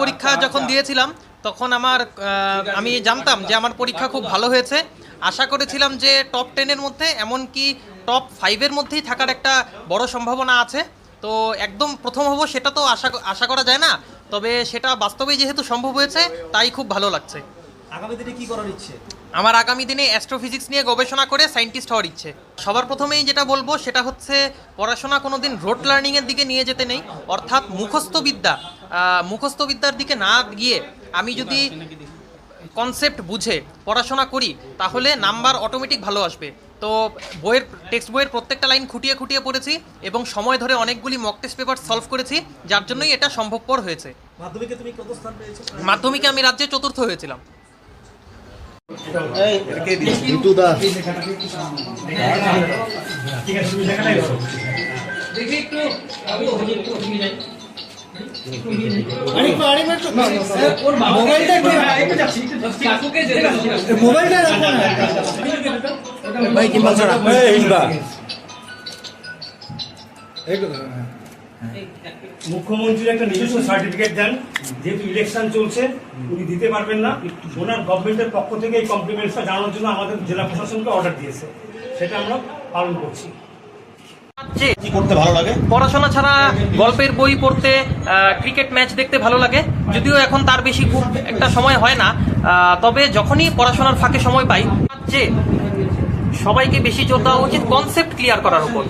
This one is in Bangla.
পরীক্ষা যখন দিয়েছিলাম তখন আমার আমি জানতাম যে আমার পরীক্ষা খুব ভালো হয়েছে। আশা করেছিলাম যে টপ টেনের মধ্যে এমনকি টপ ফাইভের মধ্যেই থাকার একটা বড় সম্ভাবনা আছে। তো একদম প্রথম হব সেটা তো আশা আশা করা যায় না। তবে সেটা বাস্তবে যেহেতু সম্ভব হয়েছে তাই খুব ভালো লাগছে। আগামী দিনে কি করার ইচ্ছে? আমার আগামী দিনে অ্যাস্ট্রোফিজিক্স নিয়ে গবেষণা করে সায়েন্টিস্ট হওয়ার ইচ্ছে। সবার প্রথমেই যেটা বলব সেটা হচ্ছে পড়াশোনা কোনোদিন রোড লার্নিংয়ের দিকে নিয়ে যেতে নেই। অর্থাৎ মুখস্থ বিদ্যা আহ, মুখস্থ বিদ্যার দিকে না গিয়ে আমি যদি কনসেপ্ট বুঝে পড়াশোনা করি তাহলে নাম্বার অটোমেটিক ভালো আসবে। তো বইয়ের টেক্সট বইয়ের প্রত্যেকটা লাইন খুঁটিয়ে খুঁটিয়ে পড়েছি এবং সময় ধরে অনেকগুলি মক টেস্ট পেপার সলভ করেছি যার জন্যই এটা সম্ভবপর হয়েছে। মাধ্যমিকে তুমি কত স্থান পেয়েছ? মাধ্যমিকে আমি রাজ্যে চতুর্থ হয়েছিলাম। ঋতু দাস ভাই কি মুখ্যমন্ত্রীর একটা নিজস্ব সার্টিফিকেট দেন। যেহেতু ইলেকশন চলছে উনি দিতে পারবেন না। ওনার গভর্নমেন্টের পক্ষ থেকে এই কমপ্লিমেন্টসটা জানানোর জন্য আমাদের জেলা প্রশাসনকে অর্ডার দিয়েছে। সেটা আমরা পালন করছি। কি করতে ভালো লাগে? পড়াশোনা ছাড়া গল্পের বই পড়তে ক্রিকেট ম্যাচ দেখতে ভালো লাগে। যদিও এখন তার বেশি খুব একটা সময় হয় না তবে যখনই পড়াশোনার ফাঁকে সময় পাই যে সবাইকে বেশি জোর দেওয়া উচিত কনসেপ্ট ক্লিয়ার করার উপর।